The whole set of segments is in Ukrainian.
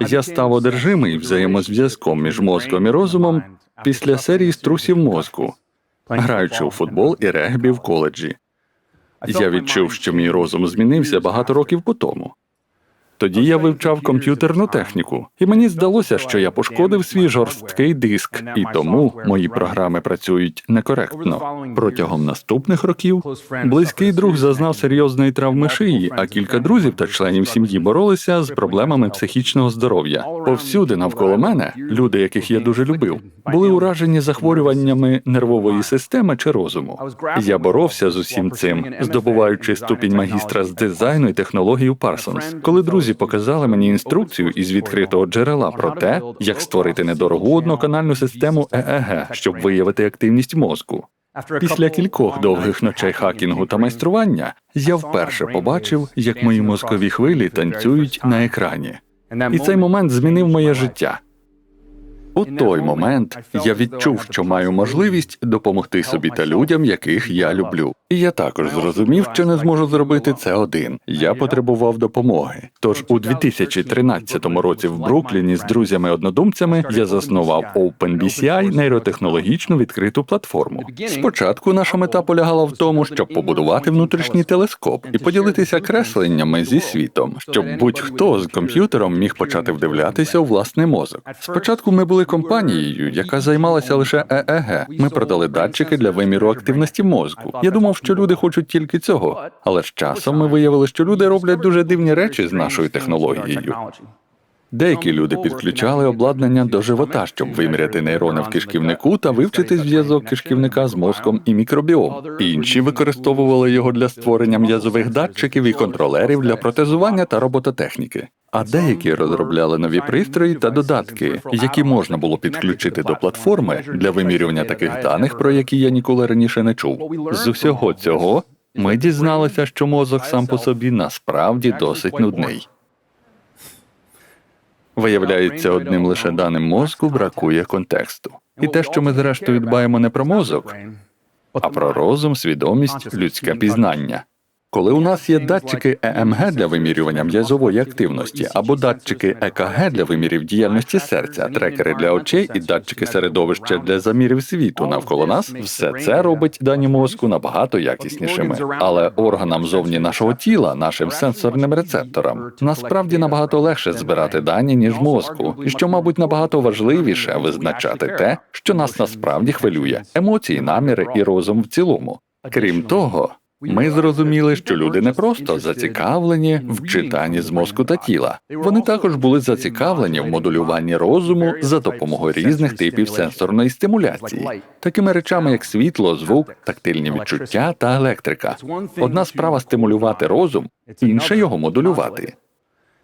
Я став одержимий взаємозв'язком між мозком і розумом після серії струсів мозку, граючи у футбол і регбі в коледжі. Я відчув, що мій розум змінився багато років по тому. Тоді я вивчав комп'ютерну техніку, і мені здалося, що я пошкодив свій жорсткий диск, і тому мої програми працюють некоректно. Протягом наступних років близький друг зазнав серйозної травми шиї, а кілька друзів та членів сім'ї боролися з проблемами психічного здоров'я. Повсюди навколо мене люди, яких я дуже любив, були уражені захворюваннями нервової системи чи розуму. Я боровся з усім цим, здобуваючи ступінь магістра з дизайну і технологій у Парсонс. Коли друзі показали мені інструкцію із відкритого джерела про те, як створити недорогу одноканальну систему ЕЕГ, щоб виявити активність мозку. Після кількох довгих ночей хакінгу та майстрування я вперше побачив, як мої мозкові хвилі танцюють на екрані. І цей момент змінив моє життя. У той момент я відчув, що маю можливість допомогти собі та людям, яких я люблю. І я також зрозумів, що не зможу зробити це один. Я потребував допомоги. Тож у 2013 році в Брукліні з друзями-однодумцями я заснував OpenBCI нейротехнологічну відкриту платформу. Спочатку наша мета полягала в тому, щоб побудувати внутрішній телескоп і поділитися кресленнями зі світом, щоб будь-хто з комп'ютером міг почати вдивлятися у власний мозок. Спочатку ми були компанією, яка займалася лише ЕЕГ. Ми продали датчики для виміру активності мозку. Я думав, що люди хочуть тільки цього, але з часом ми виявили, що люди роблять дуже дивні речі з нашою технологією. Деякі люди підключали обладнання до живота, щоб виміряти нейрони в кишківнику та вивчити зв'язок кишківника з мозком і мікробіом. Інші використовували його для створення м'язових датчиків і контролерів для протезування та робототехніки. А деякі розробляли нові пристрої та додатки, які можна було підключити до платформи для вимірювання таких даних, про які я ніколи раніше не чув. З усього цього ми дізналися, що мозок сам по собі насправді досить нудний. Виявляється, одним лише даним мозку бракує контексту. І те, що ми зрештою дбаємо не про мозок, а про розум, свідомість, людське пізнання. Коли у нас є датчики ЕМГ для вимірювання м'язової активності або датчики ЕКГ для вимірів діяльності серця, трекери для очей і датчики середовища для замірів світу. Навколо нас, все це робить дані мозку набагато якіснішими. Але органам зовні нашого тіла, нашим сенсорним рецепторам, насправді набагато легше збирати дані ніж мозку, і що, мабуть, набагато важливіше визначати те, що нас насправді хвилює емоції, наміри і розум в цілому. Крім того. Ми зрозуміли, що люди не просто зацікавлені в читанні з мозку та тіла. Вони також були зацікавлені в модулюванні розуму за допомогою різних типів сенсорної стимуляції, такими речами, як світло, звук, тактильні відчуття та електрика. Одна справа стимулювати розум, інша його модулювати.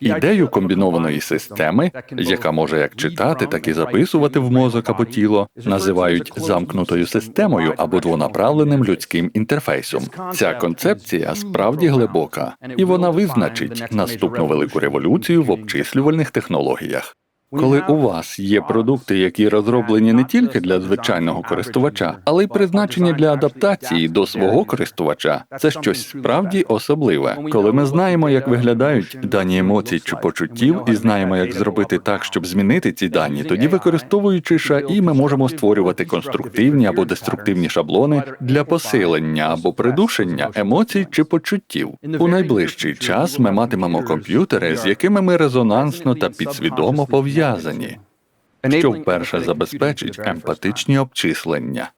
Ідею комбінованої системи, яка може як читати, так і записувати в мозок або тіло, називають замкнутою системою або двонаправленим людським інтерфейсом. Ця концепція справді глибока, і вона визначить наступну велику революцію в обчислювальних технологіях. Коли у вас є продукти, які розроблені не тільки для звичайного користувача, але й призначені для адаптації до свого користувача, це щось справді особливе. Коли ми знаємо, як виглядають дані емоцій чи почуттів, і знаємо, як зробити так, щоб змінити ці дані, тоді використовуючи ШАІ, ми можемо створювати конструктивні або деструктивні шаблони для посилення або придушення емоцій чи почуттів. У найближчий час ми матимемо комп'ютери, з якими ми резонансно та підсвідомо пов'язані пов'язані, що вперше забезпечить емпатичні обчислення.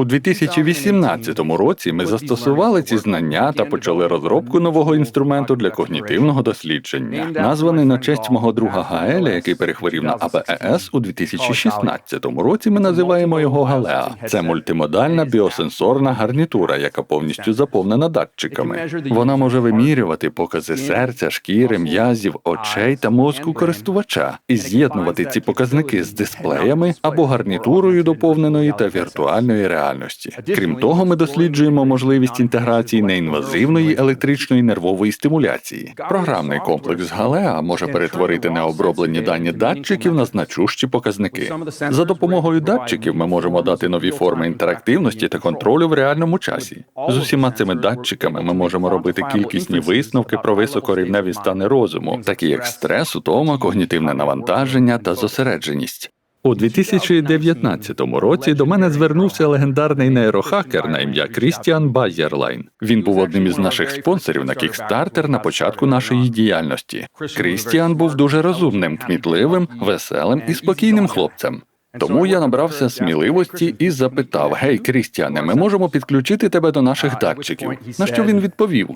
У 2018 році ми застосували ці знання та почали розробку нового інструменту для когнітивного дослідження, названий на честь мого друга Гаеля, який перехворів на АПЕС у 2016 році. Ми називаємо його Галеа. Це мультимодальна біосенсорна гарнітура, яка повністю заповнена датчиками. Вона може вимірювати покази серця, шкіри, м'язів, очей та мозку користувача і з'єднувати ці показники з дисплеями або гарнітурою доповненої та віртуальної реальності реальності. Крім того, ми досліджуємо можливість інтеграції неінвазивної електричної нервової стимуляції. Програмний комплекс Галеа може перетворити необроблені дані датчиків на значущі показники. За допомогою датчиків ми можемо дати нові форми інтерактивності та контролю в реальному часі. З усіма цими датчиками ми можемо робити кількісні висновки про високорівневі стани розуму, такі як стрес, утома, когнітивне навантаження та зосередженість. У 2019 році до мене звернувся легендарний нейрохакер на ім'я Крістіан Байєрлайн. Він був одним із наших спонсорів на Kickstarter на початку нашої діяльності. Крістіан був дуже розумним, кмітливим, веселим і спокійним хлопцем. Тому я набрався сміливості і запитав: Гей, Крістіане, ми можемо підключити тебе до наших датчиків. На що він відповів?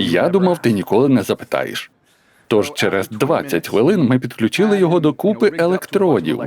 Я думав, ти ніколи не запитаєш. Тож через 20 хвилин ми підключили його до купи електродів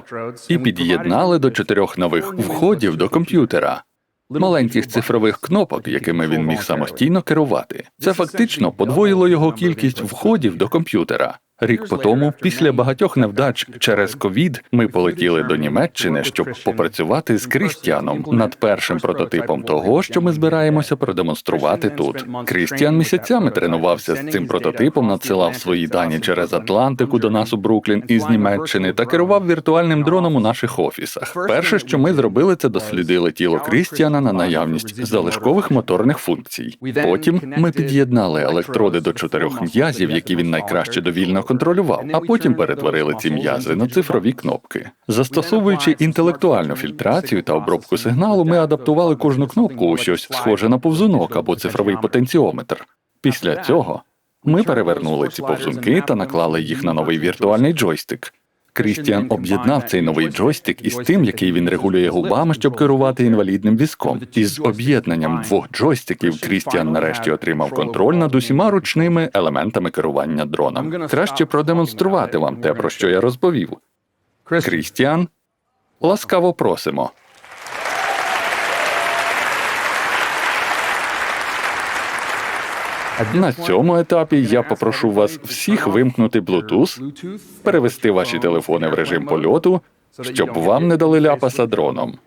і під'єднали до чотирьох нових входів до комп'ютера. Маленьких цифрових кнопок, якими він міг самостійно керувати. Це фактично подвоїло його кількість входів до комп'ютера. Рік по тому, після багатьох невдач через ковід, ми полетіли до Німеччини, щоб попрацювати з Крістіаном над першим прототипом того, що ми збираємося продемонструвати тут. Крістіан місяцями тренувався з цим прототипом, надсилав свої дані через Атлантику до нас у Бруклін із Німеччини та керував віртуальним дроном у наших офісах. Перше, що ми зробили, це дослідили тіло Крістіана на наявність залишкових моторних функцій. Потім ми під'єднали електроди до чотирьох м'язів, які він найкраще довільно контролював, а потім перетворили ці м'язи на цифрові кнопки. Застосовуючи інтелектуальну фільтрацію та обробку сигналу, ми адаптували кожну кнопку у щось схоже на повзунок або цифровий потенціометр. Після цього ми перевернули ці повзунки та наклали їх на новий віртуальний джойстик. Крістіан об'єднав цей новий джойстик із тим, який він регулює губами, щоб керувати інвалідним візком. Із об'єднанням двох джойстиків Крістіан нарешті отримав контроль над усіма ручними елементами керування дроном. Краще продемонструвати вам те, про що я розповів. Крістіан, ласкаво просимо. На цьому етапі я попрошу вас всіх вимкнути Bluetooth, перевести ваші телефони в режим польоту, щоб вам не дали ляпаса дроном.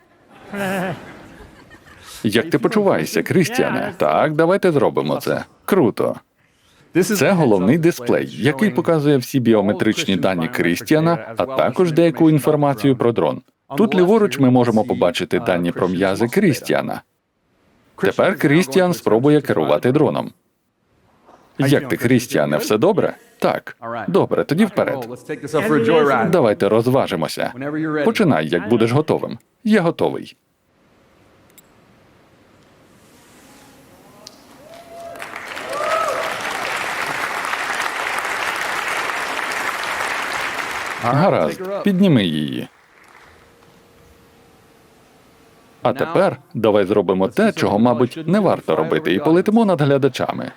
Як ти почуваєшся, Крістіане? Так, давайте зробимо це. Круто. Це головний дисплей, який показує всі біометричні дані Крістіана, а також деяку інформацію про дрон. Тут ліворуч ми можемо побачити дані про м'язи Крістіана. Тепер Крістіан спробує керувати дроном. Як ти, Крістіане, все добре? Так. Добре, тоді вперед. Давайте розважимося. Починай, як будеш готовим. Я готовий. Гаразд, підніми її. А тепер давай зробимо те, чого, мабуть, не варто робити, і полетимо над глядачами.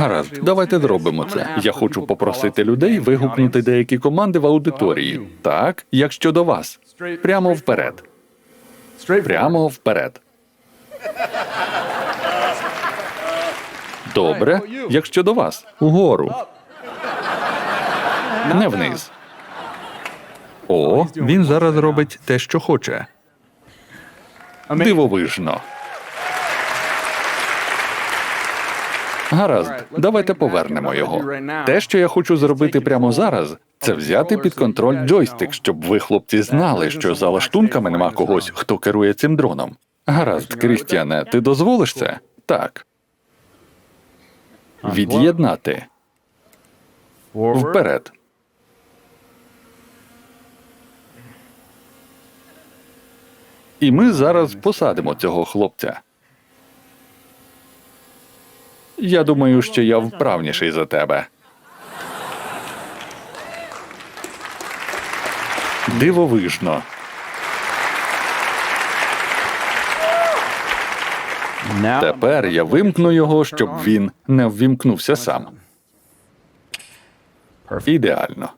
Гаразд, давайте зробимо це. Я хочу попросити людей вигукнути деякі команди в аудиторії. Так, як щодо вас. Прямо вперед. Прямо вперед. Добре, як щодо вас. Угору. Не вниз. О, він зараз робить те, що хоче. Дивовижно. Гаразд, давайте повернемо його. Те, що я хочу зробити прямо зараз, це взяти під контроль джойстик, щоб ви, хлопці, знали, що за лаштунками нема когось, хто керує цим дроном. Гаразд, Крістіане, ти дозволиш це? Так. Від'єднати. Вперед. І ми зараз посадимо цього хлопця. Я думаю, що я вправніший за тебе. Дивовижно. Тепер я вимкну його, щоб він не ввімкнувся сам. Ідеально.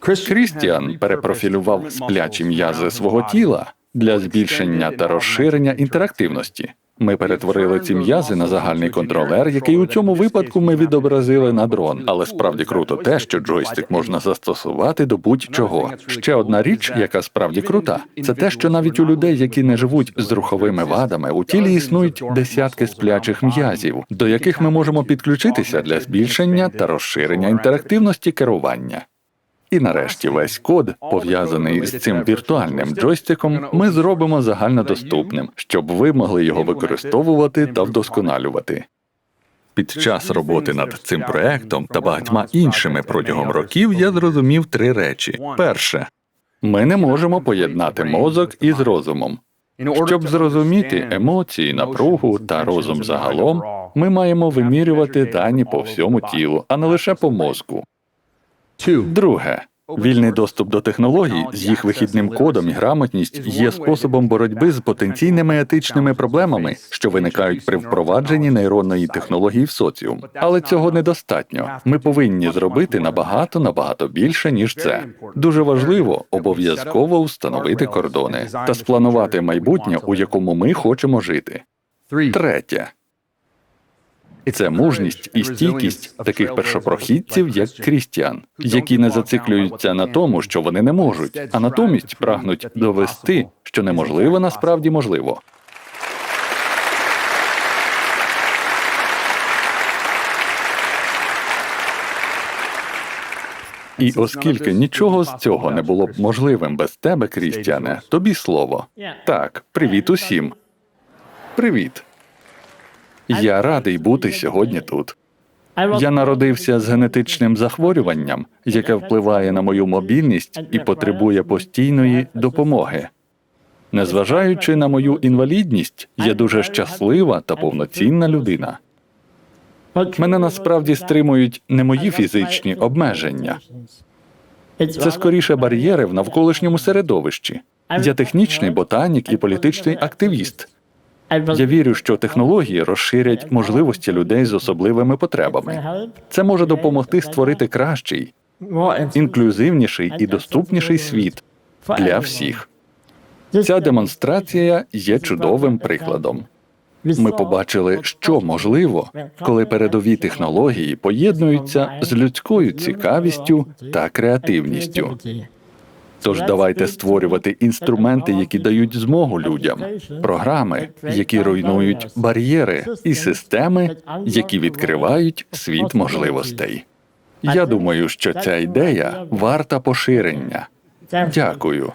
Крістіан перепрофілював сплячі м'язи свого тіла для збільшення та розширення інтерактивності. Ми перетворили ці м'язи на загальний контролер, який у цьому випадку ми відобразили на дрон. Але справді круто те, що джойстик можна застосувати до будь-чого. Ще одна річ, яка справді крута, це те, що навіть у людей, які не живуть з руховими вадами, у тілі існують десятки сплячих м'язів, до яких ми можемо підключитися для збільшення та розширення інтерактивності керування. І нарешті весь код, пов'язаний з цим віртуальним джойстиком, ми зробимо загальнодоступним, щоб ви могли його використовувати та вдосконалювати. Під час роботи над цим проектом та багатьма іншими протягом років я зрозумів три речі: перше, ми не можемо поєднати мозок із розумом. Щоб зрозуміти емоції, напругу та розум загалом, ми маємо вимірювати дані по всьому тілу, а не лише по мозку. Друге, вільний доступ до технологій з їх вихідним кодом і грамотність є способом боротьби з потенційними етичними проблемами, що виникають при впровадженні нейронної технології в соціум. Але цього недостатньо. Ми повинні зробити набагато набагато більше ніж це. Дуже важливо обов'язково встановити кордони та спланувати майбутнє, у якому ми хочемо жити. Третє. Це мужність і стійкість таких першопрохідців, як Крістіан, які не зациклюються на тому, що вони не можуть, а натомість прагнуть довести, що неможливо насправді можливо. І оскільки нічого з цього не було б можливим без тебе, Крістіане, тобі слово. Так, привіт усім. Привіт. Я радий бути сьогодні тут. Я народився з генетичним захворюванням, яке впливає на мою мобільність і потребує постійної допомоги. Незважаючи на мою інвалідність, я дуже щаслива та повноцінна людина. Мене насправді стримують не мої фізичні обмеження, це скоріше бар'єри в навколишньому середовищі. Я технічний ботанік і політичний активіст. Я вірю, що технології розширять можливості людей з особливими потребами. Це може допомогти створити кращий, інклюзивніший і доступніший світ для всіх. Ця демонстрація є чудовим прикладом. Ми побачили, що можливо, коли передові технології поєднуються з людською цікавістю та креативністю. Тож давайте створювати інструменти, які дають змогу людям, програми, які руйнують бар'єри, і системи, які відкривають світ можливостей. Я думаю, що ця ідея варта поширення. Дякую.